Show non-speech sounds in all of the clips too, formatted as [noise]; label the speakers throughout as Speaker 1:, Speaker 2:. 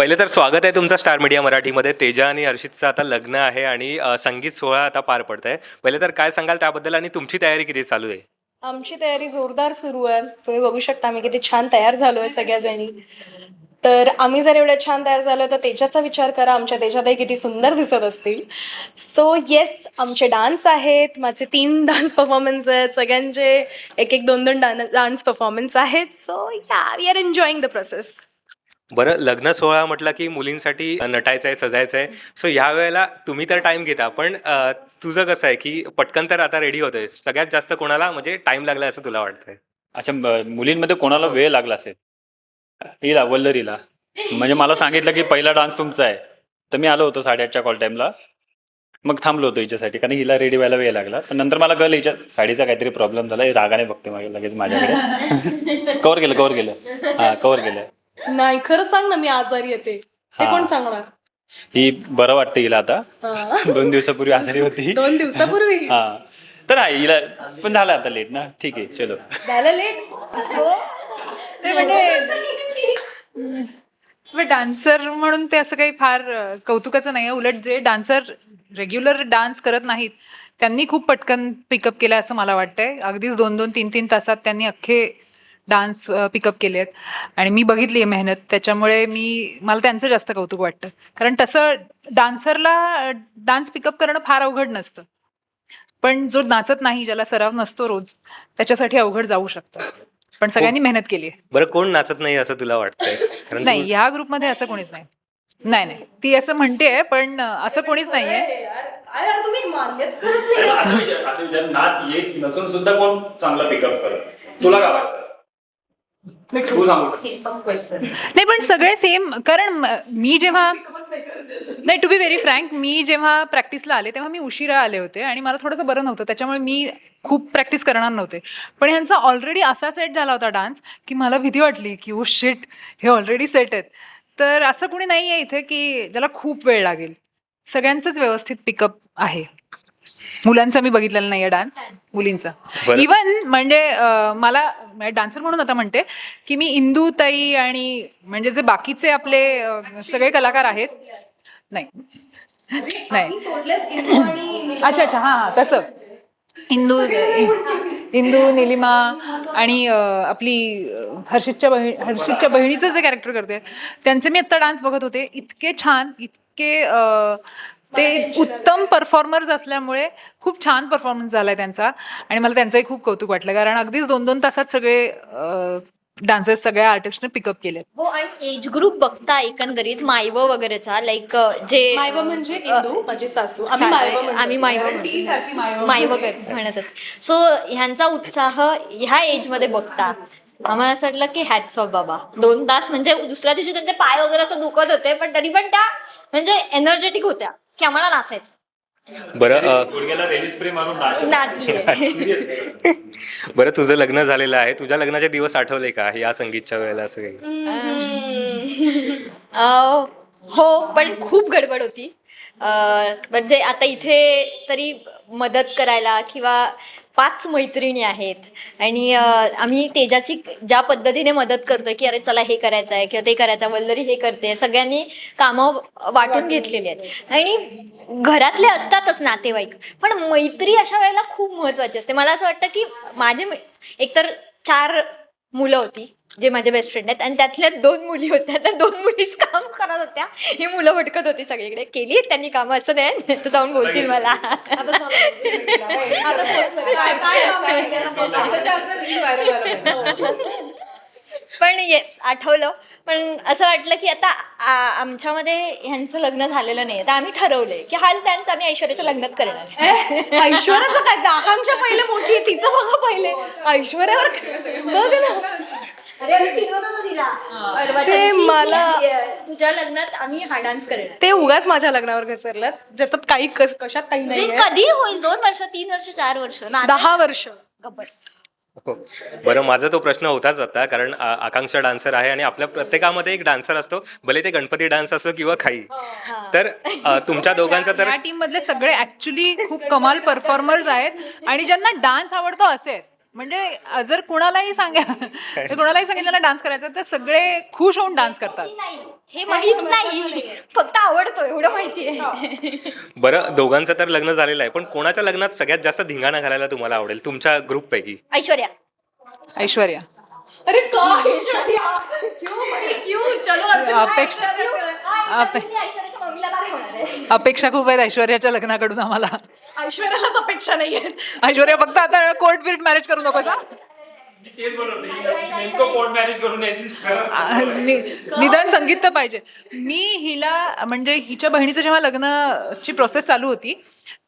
Speaker 1: पहिले तर स्वागत आहे तुमचं स्टार मीडिया मराठीमध्ये. तेजा आणि हर्षितचं आता लग्न आहे आणि अ, संगीत सोहळा आता पार पडत आहे पहिले तर काय सांगाल त्याबद्दल आणि तुमची तयारी किती चालू आहे?
Speaker 2: आमची तयारी जोरदार सुरू आहे. तुम्ही बघू शकता आम्ही किती छान तयार झालो आहे सगळ्याजणी. तर आम्ही जर एवढ्या छान तयार झालो तर तेजाचा विचार करा. आमच्या तेजातही किती सुंदर दिसत असतील. सो येस आमचे डान्स आहेत. माझे तीन डान्स परफॉर्मन्स आहेत. सगळ्यांचे एक एक दोन दोन डान डान्स परफॉर्मन्स आहेत. So ya we are enjoying the process
Speaker 1: बरं लग्न सोहळा म्हटलं की मुलींसाठी नटायचं आहे सजायचं आहे सो ह्या वेळेला तुम्ही तर टाइम घेता पण अ, तुझं कसं आहे की पटकन तर आता रेडी होतोय. सगळ्यात जास्त कोणाला म्हणजे टाइम लागला असं तुला वाटतंय?
Speaker 3: अच्छा मुलींमध्ये कोणाला वेळ लागला असेल? हिला वल्लरीला. म्हणजे मला सांगितलं की पहिला डान्स तुमचा आहे. तर मी आलो होतो साडेआठच्या कॉल टाईमला मग थांबलो होतो हिच्यासाठी कारण हिला रेडी व्हायला वेळ लागला. पण नंतर मला कळलं हिच्या साडीचा काहीतरी प्रॉब्लेम झाला ही रागाने बघते माझ्या लगेच माझ्याकडे. [laughs] कवर केलं कवर केलं. हा कवर केलं.
Speaker 2: नाही खरं सांग ना मी आजारी येते हे
Speaker 3: हा.
Speaker 2: कोण सांगणार?
Speaker 3: ही बरं वाटतं हिला आता.
Speaker 2: हा. [laughs]
Speaker 3: दोन दिवसापूर्वी आजारी होती.
Speaker 2: दोन दिवसापूर्वी?
Speaker 3: हा. तर आहे हिला पण झालं आता लेट ना. ठीक आहे चलो.
Speaker 2: झालं लेट हो.
Speaker 4: तर म्हणजे डान्सर म्हणून ते असं काही फार अ, कौतुकाचं नाही आहे उलट जे डान्सर रेग्युलर डान्स करत नाहीत त्यांनी खूप पटकन पिकअप केलं असं मला वाटतंय. अगदीच दोन दोन तीन तीन तासात त्यांनी अख्खे डान्स पिकअप केले आहेत. आणि मी बघितली आहे मेहनत. त्याच्यामुळे मी मला त्यांचं जास्त कौतुक वाटतं. कारण तसं डान्सरला डान्स पिकअप करणं फार अवघड नसतं. पण जो नाचत नाही ज्याला सराव नसतो रोज त्याच्यासाठी अवघड जाऊ शकतं. पण सगळ्यांनी मेहनत केली आहे.
Speaker 1: बरं कोण नाचत नाही असं तुला वाटतंय? कारण
Speaker 4: नाही ह्या ग्रुपमध्ये असं कोणीच नाही. नाही नाही. ती असं म्हणते पण असं कोणीच नाहीये
Speaker 3: नाच येत नसून सुद्धा कोण चांगला पिकअप करत तुला काय वाटतं?
Speaker 4: नाही पण सगळे सेम कारण म- मी जेव्हा नाही टू बी व्हेरी फ्रँक मी जेव्हा प्रॅक्टिसला आले तेव्हा मी उशिरा आले होते आणि मला थोडंसं बरं नव्हतं त्याच्यामुळे मी खूप प्रॅक्टिस करणार नव्हते. पण ह्यांचा ऑलरेडी असा सेट झाला होता डान्स की मला भीती वाटली की ओ शिट हे ऑलरेडी सेट आहेत. तर असं कोणी नाही आहे इथे की ज्याला खूप वेळ लागेल. सगळ्यांचंच व्यवस्थित पिकअप आहे. मुलांचा मी बघितलेला नाही आहे डान्स मुलींचा. इवन म्हणजे अं, मला डान्सर म्हणून आता म्हणते की मी इंदूताई आणि म्हणजे जे बाकीचे आपले अं, सगळे कलाकार आहेत नाही. नाही.
Speaker 2: सोडलेस इंदू आणि
Speaker 4: अच्छा अच्छा हां हां तसं. इंदू इंदू निलिमा आणि अं, आपली अं, हर्षितच्या बहीण हर्षितच्या बहिणीचं जे कॅरेक्टर करते त्यांचे मी आत्ता डान्स बघत होते. इतके छान इतके अं, ते उत्तम परफॉर्मर्स असल्यामुळे खूप छान परफॉर्मन्स झालाय त्यांचा. आणि मला त्यांचंही खूप कौतुक वाटलं कारण अगदीच दोन दोन तासात सगळे डान्सर्स सगळ्या आर्टिस्टने पिकअप केले
Speaker 5: हो आणि एज ग्रुप बघता एकंदरीत मायव वगैरेचा लाईक जे
Speaker 2: मायवा म्हणजे इंदू माझी सासू. आम्ही मायवा.
Speaker 5: आम्ही मायव मायव म्हणत. सो ह्यांचा उत्साह ह्या एजमध्ये बघता. आम्हाला असं वाटलं की हॅट्स ऑफ बाबा. दोन तास म्हणजे दुसऱ्या दिवशी त्यांचे पाय वगैरे असं दुखत होते पण तरी पण त्या म्हणजे एनर्जेटिक होत्या. की आम्हाला नाचायचं.
Speaker 1: बरं
Speaker 3: स्प्रे मारून
Speaker 5: नाचली. [laughs]
Speaker 1: बरं तुझं लग्न झालेलं आहे. तुझ्या लग्नाचे दिवस आठवले का? या संगीतच्या वेळेला असं काही.
Speaker 5: हो पण खूप गडबड होती. म्हणजे आता इथे तरी मदत करायला किंवा पाच मैत्रिणी आहेत आणि आम्ही तेजाची ज्या पद्धतीने मदत करतोय की अरे चला हे करायचं आहे किंवा ते करायचं आहे वल्लरी हे करते सगळ्यांनी कामं वाटून घेतलेली आहेत. आणि घरातले असतातच नातेवाईक पण मैत्री अशा वेळेला खूप महत्वाची असते. मला असं वाटतं की माझे एकतर चार मुलं होती जे माझे बेस्ट फ्रेंड आहेत. आणि त्यातल्या दोन मुली होत्या. त्या दोन मुलीच काम करत होत्या. ही मुलं भटकत होती सगळीकडे. केली आहेत त्यांनी कामं. असं नाही तर जाऊन बोलतील मला.
Speaker 2: आता. आता? आता.
Speaker 5: पण येस आठवलं. पण असं वाटलं की आता आमच्यामध्ये ह्यांचं लग्न झालेलं नाही. तर आम्ही ठरवलंय की हाच डान्स आम्ही ऐश्वर्याच्या लग्नात करणार
Speaker 2: ऐश्वर्याचं काय? आकांक्षा पहिले मोठी आहे. तिचं बघा पहिले. ऐश्वर्यावर बघ ना. ते मला-
Speaker 5: तुझ्या लग्नात आम्ही हा डान्स करणार.
Speaker 2: ते उगाच माझ्या लग्नावर घसरल्यात ज्याच्यात काही कश- कशात काही नाही
Speaker 5: कधी होईल दोन वर्ष तीन वर्ष चार वर्ष. ना
Speaker 2: दहा वर्ष.
Speaker 5: बस.
Speaker 1: हो. बरं माझा तो प्रश्न होताच आता कारण आ- आकांक्षा डान्सर आहे आणि आपल्या प्रत्येकामध्ये एक डान्सर असतो. भले ते गणपती डान्स असो किंवा खाई. तर अ, तुमच्या दोघांचा तर
Speaker 4: या टीम मधले सगळे ऍक्च्युली खूप कमाल परफॉर्मर्स आहेत आणि ज्यांना डान्स आवडतो असे आहेत म्हणजे जर कोणालाही सांगा जर कोणालाही सांगितलं डान्स करायचा तर सगळे खुश होऊन डान्स करतात.
Speaker 5: नाही. हे माहीत नाही. फक्त आवडतो एवढं माहिती आहे.
Speaker 1: बरं दोघांचं तर लग्न झालेलं आहे पण कोणाच्या लग्नात सगळ्यात जास्त धिंगाणा घालायला तुम्हाला आवडेल? तुमच्या ग्रुपपैकी.
Speaker 5: ऐश्वर्या.
Speaker 4: ऐश्वर्या.
Speaker 2: अरे का ऐश्वर्या? क्यों भाई, क्यों? चलो
Speaker 4: अपेक्षा- अपे-
Speaker 5: मी ऐश्वर्याच्या मम्मीला दाखवणार आहे
Speaker 4: अपेक्षा खूप आहेत ऐश्वर्याच्या लग्नाकडून आम्हाला
Speaker 2: ऐश्वर्यालाच अपेक्षा नाहीये
Speaker 4: ऐश्वर्या फक्त आता कोर्ट बिर्ट मॅरेज करू नकोस हा?
Speaker 3: नेमकं कोर्ट मॅरेज करून यायची
Speaker 4: आ, [laughs] नि- निदान संगीत तर पाहिजे. मी हिला म्हणजे हिच्या बहिणीचं जेव्हा लग्नाची प्रोसेस चालू होती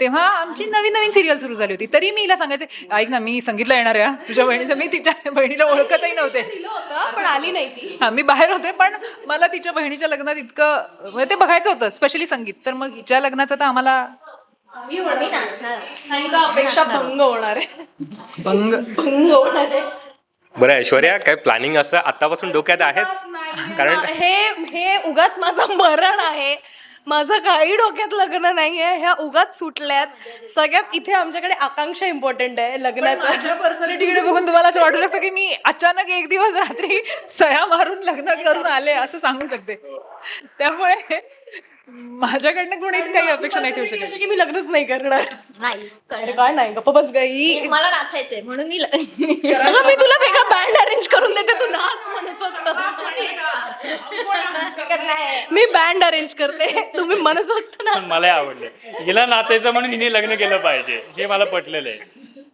Speaker 4: तेव्हा आमची नवीन नवीन सिरियल सुरू झाली होती. तरी मी हिला सांगायचे ऐक ना मी संगीतला येणार आहे हा, तुझ्या बहिणीचं मी तिच्या बहिणीला ओळखतही नव्हते.
Speaker 2: पण आली नाही ती.
Speaker 4: हा मी बाहेर होते पण मला तिच्या बहिणीच्या लग्नात इतकं म्हणजे ते बघायचं होतं स्पेशली संगीत. तर मग हिच्या लग्नाचं तर आम्हाला
Speaker 5: मी नाचणार.
Speaker 2: त्यांचा अपेक्षा भंग होणार आहे.
Speaker 4: भंग?
Speaker 2: भंग होणार आहे.
Speaker 1: बरं ऐश्वर्या काय प्लॅनिंग असं आतापासून डोक्यात आहेत? कारण-.
Speaker 2: हे हे उगाच माझं मरण आहे. माझं काही डोक्यात लग्न नाहीये. ह्या उगाच सुटल्यात. सगळ्यात इथे आमच्याकडे आकांक्षा इम्पॉर्टंट आहे लग्नाचं.
Speaker 4: पर्सनॅलिटीकडे बघून तुम्हाला असं वाटू शकतं की मी अचानक एक दिवस रात्री सया मारून लग्न करून आले असं सांगू शकते. त्यामुळे माझ्याकडनं कोणी काही अपेक्षा नाही ठेवू शकत.
Speaker 2: की मी लग्नच नाही करणार.
Speaker 5: नाही
Speaker 2: अरे काय नाही गप्प बस गई
Speaker 5: मला नाचायचंय म्हणून मी ल-
Speaker 2: अगं मी तुला वेगळा बँड अरेंज करून देते तू नाच मनसोक्त मी बँड अरेंज करते तुम्ही मनसोक्त ना.
Speaker 3: पण मला आवडलं. हिला नाचायचं म्हणून हिने लग्न केलं पाहिजे हे मला पटलेलं आहे.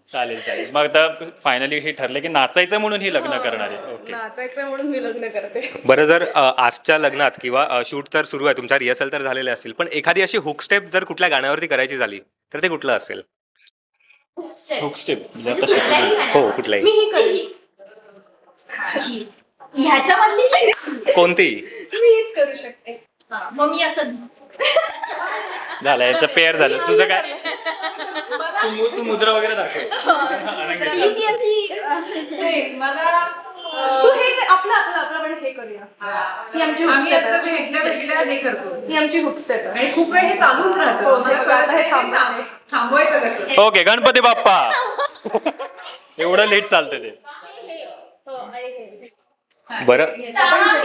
Speaker 3: चालेल चालेल. मग आता फायनली हे ठरलं की नाचायचं म्हणून ही लग्न करणार आहे. ओके
Speaker 2: नाचायचं म्हणून मी लग्न करते.
Speaker 1: बरं जर अ, आजच्या लग्नात किंवा शूट तर सुरू आहे तुमचा रिहर्सल तर झालेले असतील पण एखादी अशी हुक स्टेप जर कुठल्या गाण्यावरती करायची झाली तर ते कुठलं असेल?
Speaker 3: हुक स्टेप म्हणजे आता शिकलो
Speaker 1: हो कुठलंही
Speaker 2: मी ही करेन.
Speaker 5: ह्याच्यामधली
Speaker 1: कोणतीही
Speaker 2: मी हीच करू शकते.
Speaker 5: हा, मग मी असं
Speaker 3: झालं याचं पेअर झालं. तुझं काय? तू मुद्रा वगैरे दाखव. [laughs]
Speaker 5: ती
Speaker 2: हे आपलं आपलं आपलं आपण हे करूया. ही. आमची step आहे. ही आमची हुक स्टेप आहे
Speaker 4: आणि खूप वेळ हे चालूच
Speaker 2: हो,
Speaker 4: राहतं.
Speaker 2: हे आता हे थांबवते.
Speaker 4: थांबवायचं कसं?
Speaker 3: ओके गणपती बाप्पा. [laughs] एवढं लेट चालतं ते.
Speaker 2: हो, हे.
Speaker 1: बरं.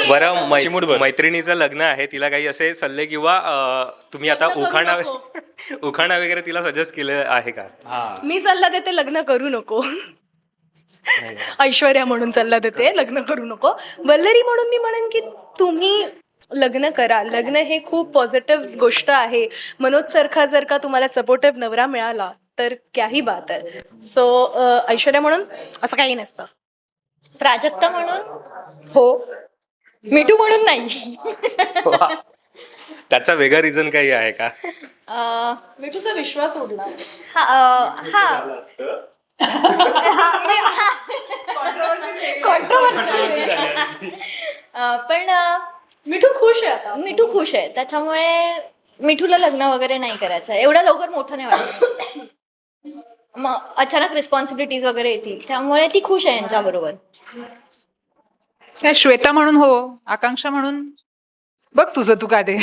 Speaker 1: बरं मै-. मैत्रिणीचं लग्न आहे तिला काही असे सल्ले किंवा अ, तुम्ही आता उखाणा. [laughs] उखाणा वगैरे तिला सजेस्ट केलं आहे का?
Speaker 3: हा.
Speaker 2: मी सल्ला देते लग्न करू नको. ऐश्वर्या म्हणून सल्ला देते लग्न करू नको. वल्लरी म्हणून मी म्हणेन की तुम्ही लग्न करा. लग्न हे खूप पॉझिटिव्ह गोष्ट आहे. मनोज सारखा जर का तुम्हाला सपोर्टिव्ह नवरा मिळाला तर काही बात आहे. सो ऐश्वर्या म्हणून असं काही नसतं.
Speaker 5: प्राजक्ता म्हणून? हो. मिठू म्हणून नाही.
Speaker 1: त्याचा वेगळा रिझन काही आहे का?
Speaker 5: अं,
Speaker 2: मी तुझा विश्वास उडला.
Speaker 5: हा अं, हा. कॉन्ट्रोवर्सी पण अं,
Speaker 2: मिठू खुश आहे आता.
Speaker 5: मिठू खुश आहे. त्याच्यामुळे मिठूला लग्न वगैरे नाही करायचं एवढं लवकर मोठं नाही वाटत. मग अचानक रिस्पॉन्सिबिलिटीज वगैरे येतील. त्यामुळे ती खुश आहे यांच्याबरोबर.
Speaker 4: काय श्वेता म्हणून हो आकांक्षा म्हणून? बघ तुझं तू काय ते.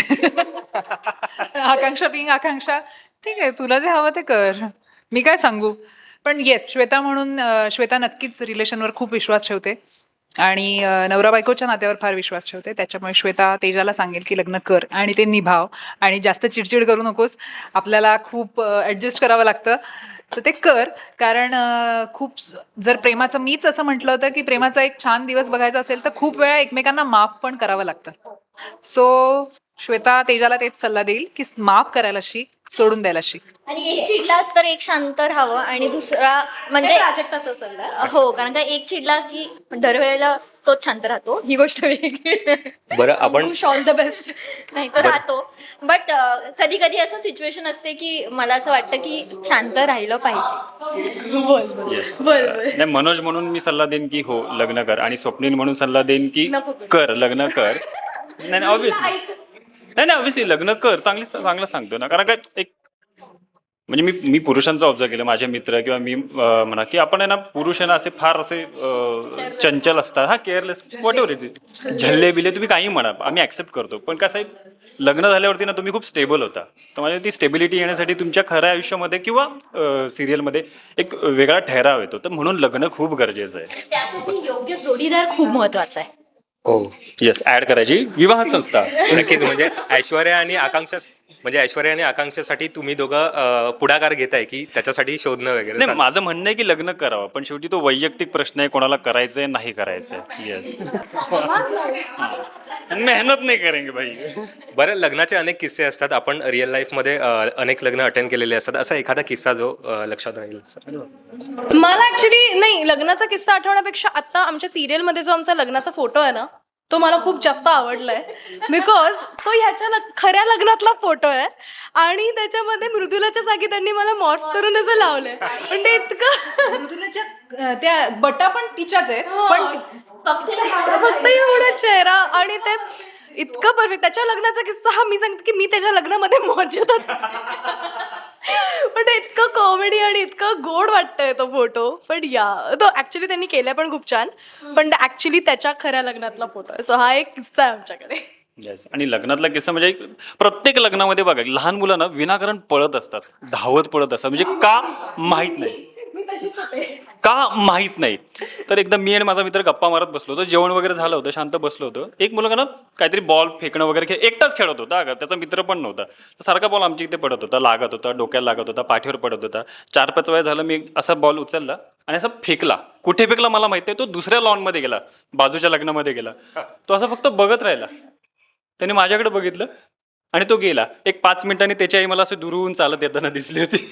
Speaker 4: आकांक्षा बिंग आकांक्षा. ठीक आहे तुला जे हवं ते कर. मी काय सांगू? पण येस श्वेता म्हणून श्वेता नक्कीच रिलेशनवर खूप विश्वास ठेवते. आणि नवरा बायकोच्या नात्यावर फार विश्वास ठेवते. त्याच्यामुळे श्वेता तेजाला सांगेल की लग्न कर आणि ते निभाव. आणि जास्त चिडचिड करू नकोस. आपल्याला खूप ॲडजस्ट करावं लागतं. तर ते कर. कारण खूप जर प्रेमाचं मीच असं म्हटलं होतं की प्रेमाचा एक छान दिवस बघायचा असेल तर खूप वेळा एकमेकांना माफ पण करावं लागतं. सो श्वेता तेजाला तेच सल्ला देईल की माफ करायला शिक सोडून द्यायला शिक
Speaker 5: आणि एक चिडला तर एक शांत राहावं आणि दुसरा म्हणजे
Speaker 2: प्राजक्ताचा सल्ला. आहे.
Speaker 5: हो कारण का एक चिडला की दरवेळेला तोच शांत राहतो. ही गोष्ट वेगळी.
Speaker 1: बरं आपण
Speaker 2: विश ऑल द बेस्ट
Speaker 5: नाही तो राहतो. बट कधी कधी असं सिच्युएशन असते की मला असं वाटतं की शांत राहिलं पाहिजे.
Speaker 2: बोल बोल.
Speaker 3: Yes.
Speaker 2: बोल बोल.
Speaker 3: नाही मनोज म्हणून मी सल्ला देईन की हो लग्न कर. आणि स्वप्नील म्हणून सल्ला देईन की
Speaker 2: नको करू.
Speaker 3: कर लग्न कर. [laughs] नाही ऑब्विसली नाही नाही ऑब्विसली लग्न कर. चांगली चांगलं सांगतो ना. कारण का एक म्हणजे मी मी पुरुषांचं ऑब्झर्व केलं. माझे मित्र किंवा मी अं, म्हणा की आपण आहे ना पुरुष आहे ना असे फार असे अं, चंचल असतात. हा केअरलेस वॉट एव्हर इट झल्ले. बिले तुम्ही काही म्हणा. आम्ही ऍक्सेप्ट करतो. पण कसं आहे लग्न झाल्यावरती ना तुम्ही खूप स्टेबल होता. तर म्हणजे ती स्टेबिलिटी येण्यासाठी तुमच्या खऱ्या आयुष्यामध्ये किंवा सिरियलमध्ये एक वेगळा ठहराव येतो. तर म्हणून लग्न खूप गरजेचं आहे.
Speaker 5: त्यासाठी योग्य जोडीदार खूप महत्त्वाचा आहे.
Speaker 1: हो
Speaker 3: येस ऍड करायची विवाह संस्था.
Speaker 1: नक्कीच म्हणजे ऐश्वर्या आणि आकांक्षा. म्हणजे ऐश्वर्या आणि आकांक्षासाठी तुम्ही दोघं अं, पुढाकार घेताय की त्याच्यासाठी शोधणं वगैरे
Speaker 3: नाही? माझं म्हणणं आहे की लग्न करावं पण शेवटी तो वैयक्तिक प्रश्न आहे कोणाला करायचंय नाही करायचंय. येस [laughs] मेहनत नाही करेंगे भाई.
Speaker 1: बरं लग्नाचे अनेक किस्से असतात. आपण रिअल लाईफमध्ये अं, अनेक लग्न अटेंड केलेले असतात. असा एखादा किस्सा जो अं, लक्षात राहील
Speaker 2: मला ऍक्च्युली नाही लग्नाचा किस्सा आठवण्यापेक्षा आता आमच्या सिरियलमध्ये जो आमचा लग्नाचा फोटो आहे ना तो मला खूप जास्त आवडलाय. बिकॉज तो ह्याच्या लग- खऱ्या लग्नातला फोटो आहे आणि त्याच्यामध्ये मृदुलाच्या जागी त्यांनी मला मॉर्फ करून असं लावलंय. पण ते इतकं
Speaker 4: मृदुलाच्या त्या बटा पण तिच्याच आहेत पण
Speaker 5: फक्त
Speaker 2: फक्त एवढा चेहरा आणि ते इतकं परफेक्ट त्याच्या लग्नाचा किस्सा हा मी सांगते की मी त्याच्या लग्नामध्ये मौजूद होते. पण इतकं कॉमेडी आणि इतकं गोड वाटतंय तो फोटो पण या तो ऍक्च्युली त्यांनी केलाय पण खूप छान. पण ऍक्च्युली त्याच्या खऱ्या लग्नातला फोटो आहे. सो हा एक किस्सा आहे आमच्याकडे.
Speaker 3: येस आणि लग्नातला किस्सा म्हणजे प्रत्येक लग्नामध्ये बघा लहान मुलं ना विनाकारण पळत असतात. धावत पळत असतात. म्हणजे का? माहीत नाही. का माहीत नाही. तर एकदा मी आणि माझा मित्र गप्पा मारत बसलो होतो जेवण वगैरे झालं होतं शांत बसलो होतो. एक मुलगा ना काहीतरी बॉल फेकणं वगैरे खेळ एकटाच खेळत होता अगं त्याचा मित्र पण नव्हता. तर सारखा बॉल आमच्या इथे पडत होता लागत होता डोक्याला लागत होता पाठीवर पडत होता. चार पाच वेळा झालं मी असा बॉल उचलला आणि असा फेकला. कुठे फेकला मला माहिती आहे तो दुसऱ्या लॉनमध्ये गेला बाजूच्या लग्नामध्ये गेला. तो असा फक्त बघत राहिला. त्याने माझ्याकडे बघितलं आणि तो गेला. एक पाच मिनिटांनी त्याची आई मला असं दुरून चालत येताना दिसली होती.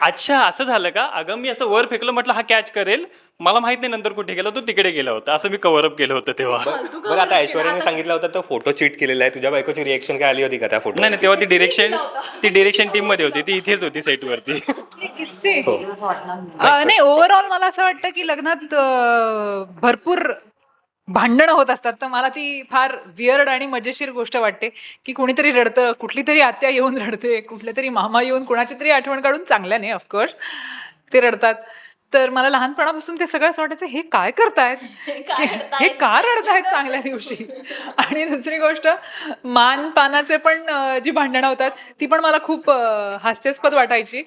Speaker 3: अच्छा असं झालं का? अगं मी असं वर फेकलं म्हटलं हा कॅच करेल. मला माहीत नाही नंतर कुठे गेला तो तिकडे गेला होता. असं मी कव्हर अप केलं होतं तेव्हा.
Speaker 1: बरं आता ऐश्वर्याने सांगितलं होतं तो फोटो चीट केलेला आहे. तुझ्या बायकोची रिएक्शन काय आली होती का त्या फोटो
Speaker 3: नाही नाही तेव्हा ती डिरेक्शन ती डिरेक्शन टीममध्ये होती. ती इथेच होती सेटवरती
Speaker 4: हे किस्से. अं, नाही ओव्हरऑल मला असं वाटतं की लग्नात अं, भरपूर भांडणं होत असतात. तर मला ती फार वियर्ड आणि मजेशीर गोष्ट वाटते की कुणीतरी रडतं कुठली तरी आत्या येऊन रडते कुठल्या तरी मामा येऊन कुणाची तरी आठवण काढून चांगल्याने ऑफकोर्स ते रडतात. तर मला लहानपणापासून ते सगळं असं वाटायचं हे काय करतायत? [laughs] हे का रडतायत चांगल्या दिवशी? [laughs] आणि दुसरी गोष्ट मान पानाचे पण जी भांडणं होतात ती पण मला खूप हास्यास्पद वाटायची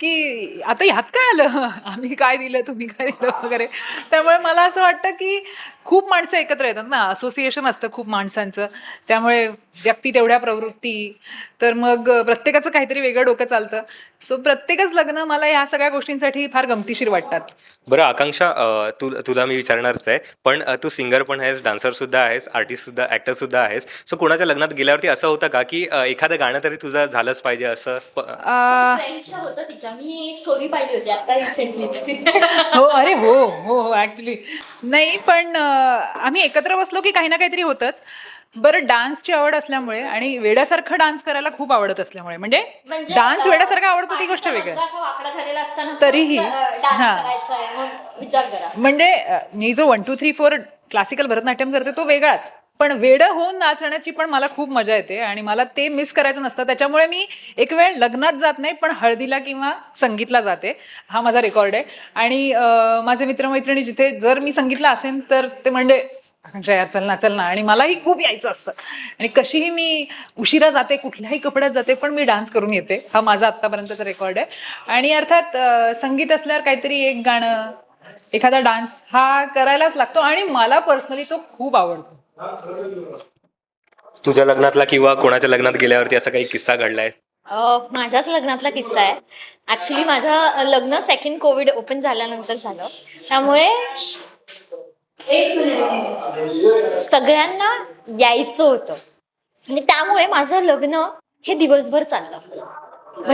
Speaker 4: की आता ह्यात काय आलं? [laughs] आम्ही काय दिलं? तुम्ही काय दिलं वगैरे? त्यामुळे मला असं वाटतं की खूप माणसं एकत्र येतात ना. असोसिएशन असतं खूप माणसांचं. त्यामुळे व्यक्ती तेवढ्या प्रवृत्ती. तर मग प्रत्येकाचं काहीतरी वेगळं डोकं चालतं. सो प्रत्येकच लग्न मला ह्या सगळ्या गोष्टींसाठी फार गमतीशीर वाटतात
Speaker 1: बरं आकांक्षा तू तुला मी विचारणारच आहे पण तू सिंगर पण आहेस डान्सर सुद्धा आहेस आर्टिस्ट सुद्धा ऍक्टर सुद्धा आहेस. सो कोणाच्या लग्नात गेल्यावरती असं होतं का की एखादं गाणं तरी तुझं झालंच पाहिजे असं? प-
Speaker 4: अं,
Speaker 5: फ्रेंडच्या होतं तिच्या. मी स्टोरी पाहिली होती आता रिसेंटली [laughs]
Speaker 4: हो अरे हो हो हो ऍक्च्युली नाही पण आम्ही एकत्र बसलो की काही ना काहीतरी होतंच. बरं डान्सची आवड असल्यामुळे आणि वेड्यासारखं डान्स करायला खूप आवडत असल्यामुळे. म्हणजे डान्स वेड्यासारखा आवडतो ती गोष्ट वेगळी. आहे.
Speaker 5: वाकडा झालेला असताना
Speaker 4: तरीही,
Speaker 5: डान्स
Speaker 4: हां.
Speaker 5: करायचा आहे मग विचार करा.
Speaker 4: म्हणजे अ, मी जो one two three four classical Bharatanatyam करते तो वेगळाच. पण वेडं होऊन नाचण्याची पण मला खूप मजा येते आणि मला ते मिस करायचं नसतं. त्याच्यामुळे मी एक वेळ लग्नात जात नाही पण हळदीला किंवा संगीतला जाते. हा माझा रेकॉर्ड आहे. आणि अ, माझे मित्रमैत्रिणी जिथे जर मी संगीतला असेल तर ते म्हणजे आकांक्षा यार चल ना चल ना. आणि मलाही खूप यायचं असतं. आणि कशीही मी उशिरा जाते कुठल्याही कपड्यात जाते पण मी डान्स करून येते. हा माझा आत्तापर्यंतचा रेकॉर्ड आहे. आणि अर्थात संगीत असल्यावर काहीतरी एक गाणं एखादा डान्स हा करायलाच लागतो. आणि मला पर्सनली तो खूप आवडतो.
Speaker 1: तुझ्या लग्नातला किंवा कोणाच्या लग्नात गेल्यावरती असा काही किस्सा घडलाय?
Speaker 5: अ, माझ्याच लग्नातला किस्सा आहे. ऍक्च्युली माझं लग्न सेकंड कोविड ओपन झाल्यानंतर झालं. त्यामुळे. सगळ्यांना यायचं होतं. आणि त्यामुळे माझं लग्न हे दिवसभर चाललं.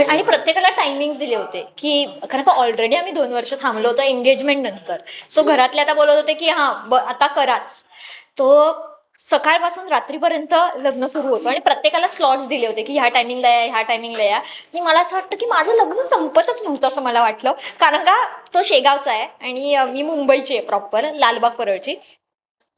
Speaker 5: आणि प्रत्येकाला टायमिंग दिले होते की कारण का ऑलरेडी आम्ही दोन वर्ष थांबलो होतो एंगेजमेंट नंतर. सो घरातले आता बोलत होते की हां आता कराच. तो सकाळपासून रात्रीपर्यंत लग्न सुरू होतं आणि प्रत्येकाला स्लॉट्स दिले होते की ह्या टायमिंगला या ह्या टायमिंगला या. आणि मला असं वाटतं की माझं लग्न संपतच नव्हतं असं मला वाटलं. कारण का तो शेगावचा आहे आणि मी मुंबईची आहे प्रॉपर लालबाग परळची.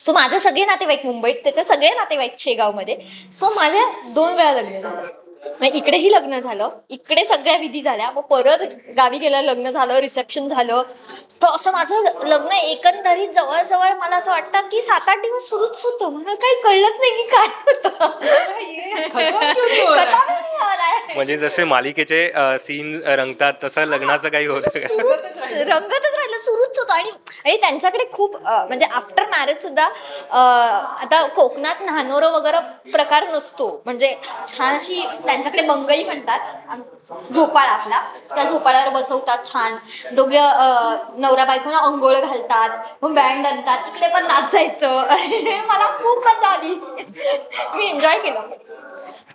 Speaker 5: सो माझे सगळे नातेवाईक मुंबईत त्याचे सगळे नातेवाईक शेगावमध्ये. सो माझ्या दोन वेळा लग्न झालं. मग इकडेही लग्न झालं इकडे सगळ्या विधी झाल्या मग परत गावी गेलं लग्न झालं रिसेप्शन झालं तर असं माझं लग्न एकंदरीत जवळजवळ मला असं वाटतं की सात आठ दिवस सुरूच होतं मला काही कळलंच नाही की काय होतं.
Speaker 1: म्हणजे जसे मालिकेचे सीन रंगतात तसं लग्नाचं काही होतं का?
Speaker 5: सुरूच रंगतच राहिलं सुरूच होतं आणि त्यांच्याकडे खूप म्हणजे आफ्टर मॅरेज सुद्धा आता कोकणात न्हानोरं वगैरे प्रकार नसतो. म्हणजे छान अशी त्यांच्याकडे बंगई म्हणतात. झोपाळा आपला. त्या झोपाळ्यावर बसवतात छान. दोघे नवरा बायकोना अंघोळ घालतात. मग बँड आणतात. तिकडे पण नाचायचं. [laughs] मला खूप मजा आली. [laughs] मी एन्जॉय केलं.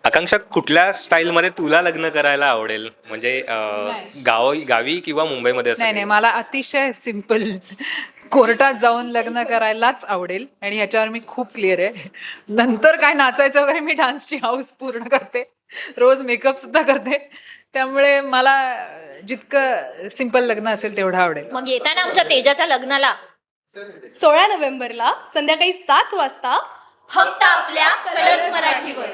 Speaker 1: आकांक्षा कुठल्या स्टाईलमध्ये तुला लग्न करायला आवडेल? म्हणजे अं,
Speaker 4: नाही.
Speaker 1: गाव गावी किंवा मुंबईमध्ये असं
Speaker 4: नाही नाही मला अतिशय सिंपल कोर्टात जाऊन लग्न करायलाच आवडेल आणि ह्याच्यावर मी खूप क्लिअर आहे. नंतर काय नाचायचं वगैरे मी डान्सची हाऊस पूर्ण करते. रोज मेकअप सुद्धा करते. त्यामुळे मला जितकं सिंपल लग्न असेल तेवढं आवडेल.
Speaker 5: मग येताना आमच्या तेजाच्या लग्नाला
Speaker 2: सोळा नोव्हेंबरला संध्याकाळी सात वाजता
Speaker 5: फक्त आपल्या कलर्स मराठीवर.